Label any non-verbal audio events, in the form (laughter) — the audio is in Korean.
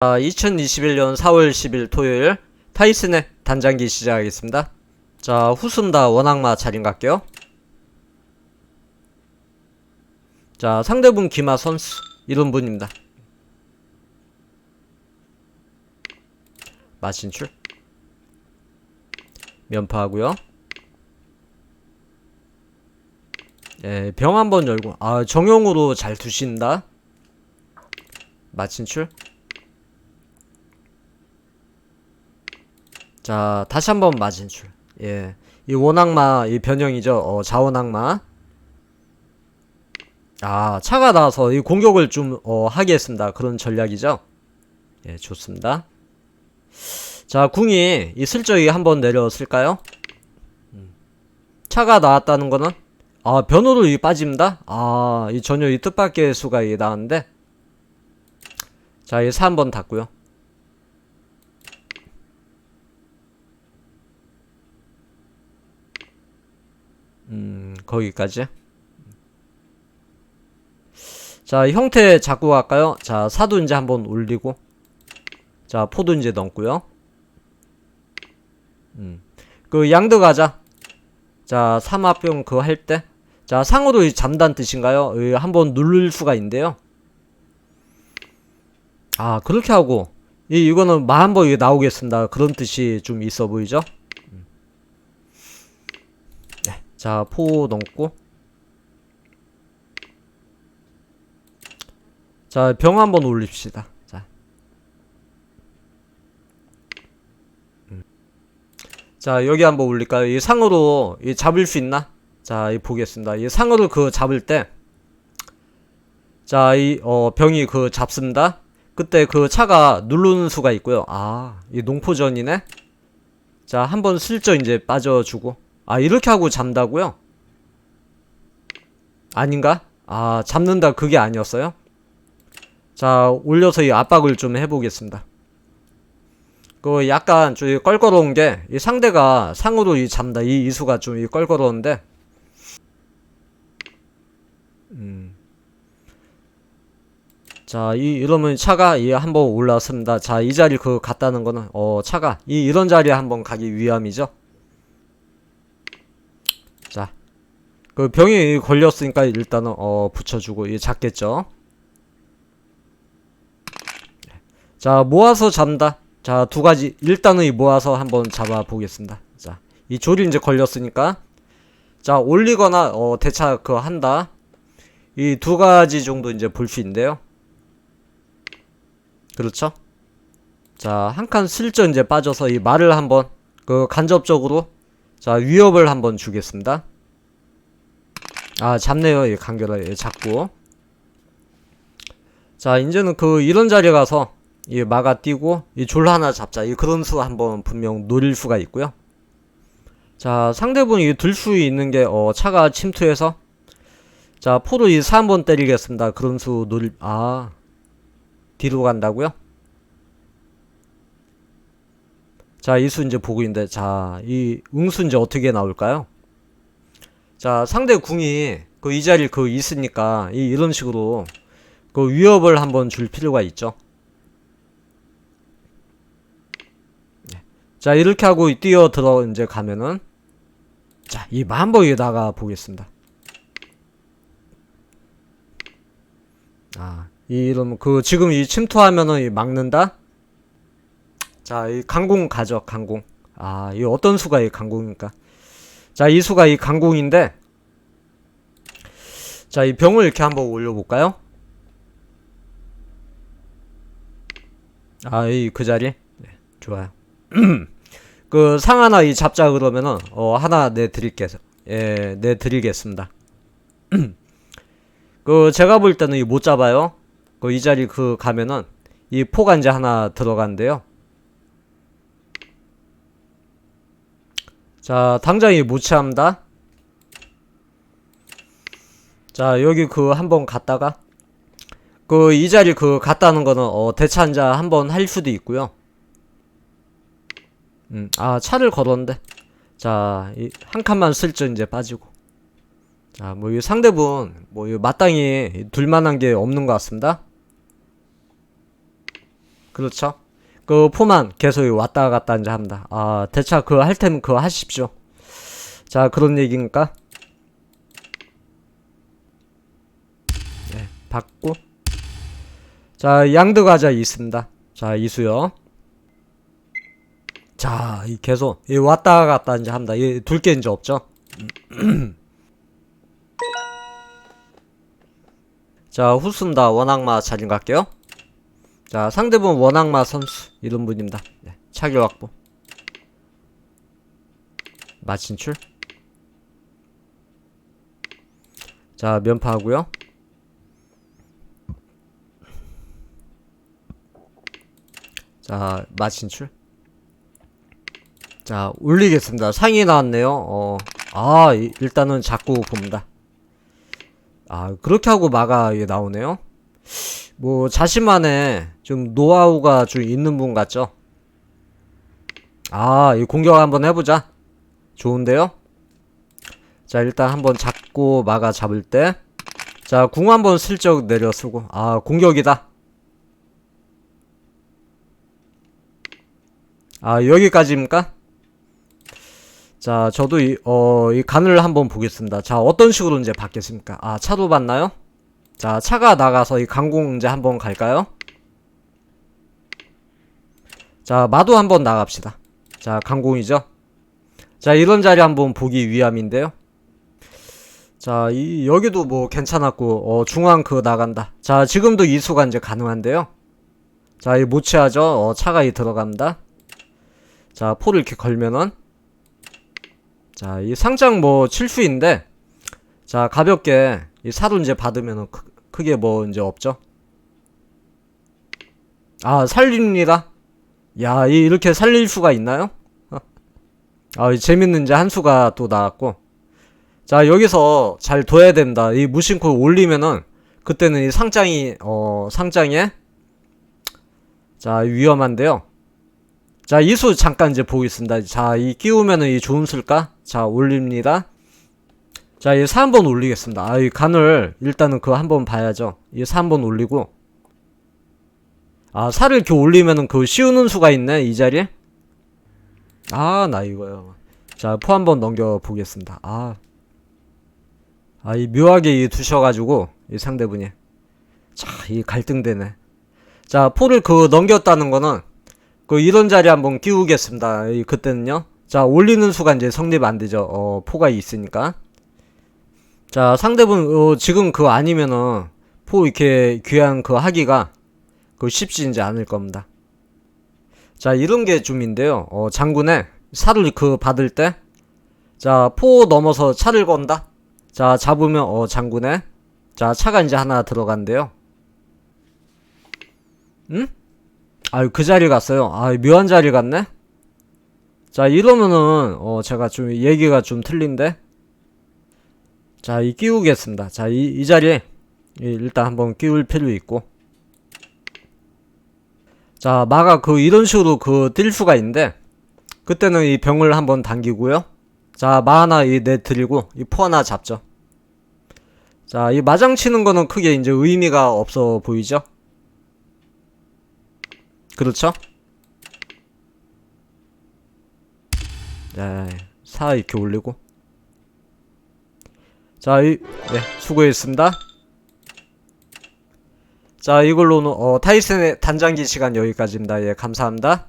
아, 2021년 4월 10일 토요일 타이슨의 단장기 시작하겠습니다. 자, 후순다 원악마 차림 갈게요. 자, 상대분 기마 선수 이런 분입니다. 마신출 면파하고요. 예, 병 한번 열고 아, 정용으로 잘 두신다. 마친출 자, 다시 한번 마진출. 예. 이 원악마, 이 변형이죠. 어, 자원악마. 아, 차가 나와서 이 공격을 좀, 어, 하겠습니다. 그런 전략이죠. 예, 좋습니다. 자, 궁이 이 슬쩍이 한번 내렸을까요? 음. 차가 나왔다는 거는, 아, 변호로 이 빠집니다. 아, 이 전혀 이 뜻밖의 수가 이 나왔는데. 자, 이 4 한번 닫고요. 음, 거기까지. 자, 형태 잡고 갈까요? 자, 사도 이제 한번 올리고. 자, 포도 이제 넣고요. 음. 그 양드 가자. 자, 삼합병 그거 할 때. 자, 이 잠단 뜻인가요? 이 한번 누를 수가 있는데요. 아, 그렇게 하고. 이, 이거는 마한번 이게 나오겠습니다. 그런 뜻이 좀 있어 보이죠? 자, 포 넣고. 자, 병 한번 올립시다. 자. 음. 자, 여기 한번 올릴까요? 이 상으로 이 잡을 수 있나? 자, 이 보겠습니다. 이 상으로 그 잡을 때 자, 이 어, 병이 그 잡습니다. 그때 그 차가 누르는 수가 있고요. 아, 이 농포전이네. 자, 한번 슬쩍 이제 빠져주고. 아 이렇게 하고 잠다고요? 아닌가? 아 잡는다 그게 아니었어요? 자 올려서 이 압박을 좀 해보겠습니다 그 약간 좀 껄끄러운 게 이 상대가 상으로 이 잠다 이 이수가 좀 껄끄러운데 음. 자, 이, 이러면 차가 이 한번 올라왔습니다. 자, 이 자리 그 갔다는 거는, 어, 차가 이, 이런 자리에 한번 가기 위함이죠. 자, 그 병이 걸렸으니까 일단은 어 붙여주고 이게 작겠죠. 자, 모아서 잡는다. 자, 두 가지 일단은 이 모아서 한번 잡아 보겠습니다. 자, 이 조리 이제 걸렸으니까 자 올리거나 어 대차 그 한다. 이 두 가지 정도 이제 볼 수 있는데요. 그렇죠? 자, 한 칸 슬쩍 이제 빠져서 이 말을 한번 그 간접적으로 자, 위협을 한번 주겠습니다. 아, 잡네요. 이 간결하게 잡고. 자, 이제는 그 이런 자리에 가서 이 마가 뛰고 이졸 하나 잡자. 이 그런 수 한번 분명 노릴 수가 있고요. 자, 상대분이 들수 있는 게 어, 차가 침투해서 자, 포로 이 3번 때리겠습니다. 그런 수 노릴 아. 뒤로 간다고요? 자, 이수 이제 보고 있는데, 자, 이 응수 이제 어떻게 나올까요? 자, 상대 궁이 그 이 자리에 그 있으니까, 이, 이런 식으로 그 위협을 한번 줄 필요가 있죠. 네. 자, 이렇게 하고 뛰어 들어 이제 가면은, 자, 이 만복에다가 보겠습니다. 아, 이 이러면 그 지금 이 침투하면은 이 막는다? 자, 이 강공 가죠, 강공. 아, 이 어떤 수가 이 강공입니까? 자, 이 수가 이 강공인데, 자, 이 병을 이렇게 한번 올려볼까요? 아, 이 그 자리? 네, 좋아요. (clears throat) 그 상 하나 이 잡자 그러면은, 어, 하나 내 드릴게요. 예, 내 드리겠습니다. (clears throat) 그, 제가 볼 때는 이 못 잡아요. 그, 이 자리 그 가면은, 이 포가 이제 하나 들어간대요. 자, 당장 이 무치합니다. 자, 여기 그 한번 갔다가 그 이 자리 그 갔다는 거는 어 대차한자 한번 할 수도 있고요. 음, 아 차를 걸었는데 자, 이한 칸만 슬쩍 이제 빠지고 자, 뭐 이 상대분 뭐 이 마땅히 둘만한 게 없는 것 같습니다. 그렇죠. 그 포만 계속 왔다 갔다 이제 합니다. 아, 대차 그거 할 테면 그거 하십시오. 자, 그런 얘기니까. 네, 받고. 자, 양드 과자 있습니다. 자, 이수요. 자, 이 계속 이 왔다 갔다 이제 합니다. 이 둘 게 이제 없죠. (clears throat) 자, 후순다 원악마 자진 갈게요. 자, 상대분 원악마 선수 이런 분입니다. 네, 차결 확보. 마친출. 자, 면파하고요. 자, 마친출. 자, 올리겠습니다. 상이 나왔네요. 어, 아, 이- 일단은 자꾸 봅니다. 아, 그렇게 하고 마가 이게 나오네요. 뭐, 자신만의 좀 노하우가 좀 있는 분 같죠? 아, 이 공격 한번 해보자. 좋은데요? 자, 일단 한번 잡고 마가 잡을 때. 자, 궁 한번 슬쩍 내려 쓰고. 아, 공격이다. 아, 여기까지입니까? 자, 저도 이, 어, 이 간을 한번 보겠습니다. 자, 어떤 식으로 이제 받겠습니까? 아, 차로 받나요? 자, 차가 나가서 이 강공 이제 한번 갈까요? 자, 마도 한번 나갑시다. 자, 강공이죠? 자, 이런 자리 한번 보기 위함인데요. 자, 이, 여기도 뭐 괜찮았고, 어, 중앙 그거 나간다. 자, 지금도 이수가 이제 가능한데요. 자, 이 모치하죠? 어, 차가 이 들어갑니다. 자, 포를 이렇게 걸면은, 자, 이 상장 뭐 칠수인데, 자, 가볍게 이 사로 이제 받으면은 크, 크게 뭐 이제 없죠. 아, 살립니다. 야, 이 이렇게 살릴 수가 있나요? (laughs) 아, 이 재밌는 이제 한 수가 또 나왔고. 자, 여기서 잘 둬야 된다. 이 무심코 올리면은 그때는 이 상장이 어, 상장에 자, 위험한데요. 자, 이 수 잠깐 이제 보겠습니다. 자, 이 끼우면은 이 좋은 술까? 자, 올립니다. 자, 이 4한번 올리겠습니다. 아, 이 간을 일단은 그거 한번 봐야죠. 이 4한번 올리고. 아, 살을 이렇게 올리면은 그 씌우는 수가 있네, 이 자리에. 아, 나 이거요. 자, 포 한번 넘겨 보겠습니다. 아. 아, 이 묘하게 이 두셔가지고, 이 상대분이. 자, 이 갈등되네. 자, 포를 그 넘겼다는 거는, 그 이런 자리 한번 끼우겠습니다. 이 그때는요. 자, 올리는 수가 이제 성립 안 되죠. 어, 포가 있으니까. 자, 상대분, 어, 지금 그거 아니면은, 포 이렇게 귀한 그 하기가, 그 쉽지 이제 않을 겁니다. 자, 이런 게 좀인데요. 어, 장군에 살을 그 받을 때, 자, 포 넘어서 차를 건다? 자, 잡으면, 어, 장군에, 자, 차가 이제 하나 들어간대요. 응? 아유, 그 자리 갔어요. 아, 묘한 자리 갔네? 자, 이러면은, 어, 제가 좀, 얘기가 좀 틀린데? 자, 이 끼우겠습니다. 자, 이, 이 자리에, 이 일단 한번 끼울 필요 있고. 자, 마가 그, 이런 식으로 그, 뛸 수가 있는데, 그때는 이 병을 한번 당기고요. 자, 마 하나 이 내 드리고, 이 포 하나 잡죠. 자, 이 마장 치는 거는 크게 이제 의미가 없어 보이죠? 그렇죠? 네, 사 이렇게 올리고. 자, 이, 네, 수고했습니다. 자, 이걸로는, 어, 타이슨의 단장기 시간 여기까지입니다. 예, 감사합니다.